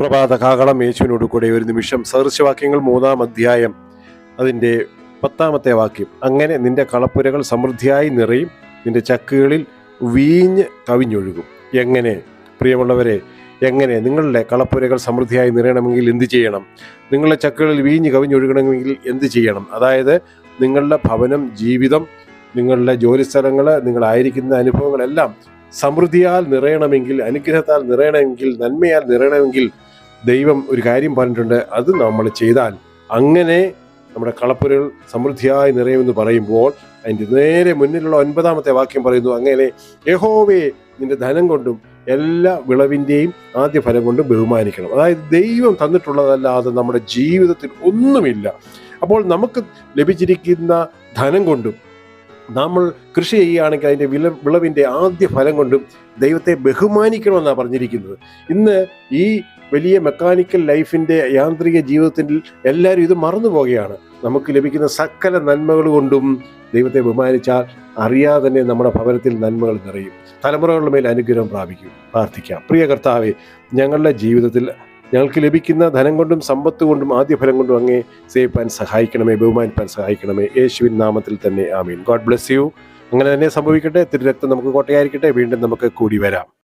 പ്രഭാത കാകളം യേശുവിനോട് കൂടെ ഒരു നിമിഷം സദൃശവാക്യങ്ങൾ മൂന്നാം അധ്യായം അതിന്റെ പത്താമത്തെ വാക്യം. അങ്ങനെ നിന്റെ കളപ്പുരകൾ സമൃദ്ധിയായി നിറയും നിന്റെ ചക്കുകളിൽ വീഞ്ഞ് കവിഞ്ഞൊഴുകും. എങ്ങനെ? പ്രിയമുള്ളവരെ എങ്ങനെ? നിങ്ങളുടെ കളപ്പുരകൾ സമൃദ്ധിയായി നിറയണമെങ്കിൽ എന്ത് ചെയ്യണം? നിങ്ങളുടെ ചക്കുകളിൽ വീഞ്ഞ് കവിഞ്ഞൊഴുകണമെങ്കിൽ എന്ത് ചെയ്യണം? അതായത് നിങ്ങളുടെ ഭവനം ജീവിതം നിങ്ങളുടെ ജോലിസ്ഥലങ്ങൾ നിങ്ങളായിരിക്കുന്ന അനുഭവങ്ങളെല്ലാം സമൃദ്ധിയാൽ നിറയണമെങ്കിൽ അനുഗ്രഹത്താൽ നിറയണമെങ്കിൽ നന്മയാൽ നിറയണമെങ്കിൽ ദൈവം ഒരു കാര്യം പറഞ്ഞിട്ടുണ്ട് അത് നമ്മൾ ചെയ്താൽ അങ്ങനെ നമ്മുടെ കളപ്പുരകൾ സമൃദ്ധിയായി നിറയുമെന്ന് പറയുമ്പോൾ അതിന്റെ നേരെ മുന്നിലുള്ള ഒൻപതാമത്തെ വാക്യം പറയുന്നു അങ്ങനെ യഹോവേ നിന്റെ ധനം കൊണ്ടും എല്ലാ വിളവിന്റെയും ആദ്യ ഫലം കൊണ്ടും ബഹുമാനിക്കണം. അതായത് ദൈവം തന്നിട്ടുള്ളതല്ലാതെ നമ്മുടെ ജീവിതത്തിൽ ഒന്നുമില്ല. അപ്പോൾ നമുക്ക് ലഭിച്ചിരിക്കുന്ന ധനം കൊണ്ടും നമ്മൾ കൃഷി ചെയ്യുകയാണെങ്കിൽ അതിന്റെ വില വിളവിന്റെ ആദ്യ ഫലം കൊണ്ടും ദൈവത്തെ ബഹുമാനിക്കണമെന്നാണ് പറഞ്ഞിരിക്കുന്നത്. ഇന്ന് ഈ വലിയ മെക്കാനിക്കൽ ലൈഫിന്റെ യാന്ത്രിക ജീവിതത്തിൽ എല്ലാവരും ഇത് മറന്നു പോകുകയാണ് നമുക്ക് ലഭിക്കുന്ന സകല നന്മകൾ കൊണ്ടും ദൈവത്തെ ബഹുമാനിച്ചാൽ അറിയാതെ തന്നെ നമ്മുടെ ഭവനത്തിൽ നന്മകൾ നിറയും. തലമുറകളുടെ മേൽ അനുഗ്രഹം പ്രാപിക്കും. പ്രാർത്ഥിക്കാം. പ്രിയ കർത്താവെ ഞങ്ങളുടെ ജീവിതത്തിൽ ഞങ്ങൾക്ക് ലഭിക്കുന്ന ധനം കൊണ്ടും സമ്പത്ത് കൊണ്ടും ആദ്യ ഫലം കൊണ്ടും അങ്ങേ സേവിപ്പാൻ സഹായിക്കണമേ ബഹുമാനിപ്പാൻ സഹായിക്കണമേ. യേശുവിൻ നാമത്തിൽ തന്നെ ആമീൻ. ഗോഡ് ബ്ലെസ് യു അങ്ങനെ തന്നെ സംഭവിക്കട്ടെ തിരുരക്തം നമുക്ക് കോട്ടയായിരിക്കട്ടെ. വീണ്ടും നമുക്ക് കൂടി വരാം.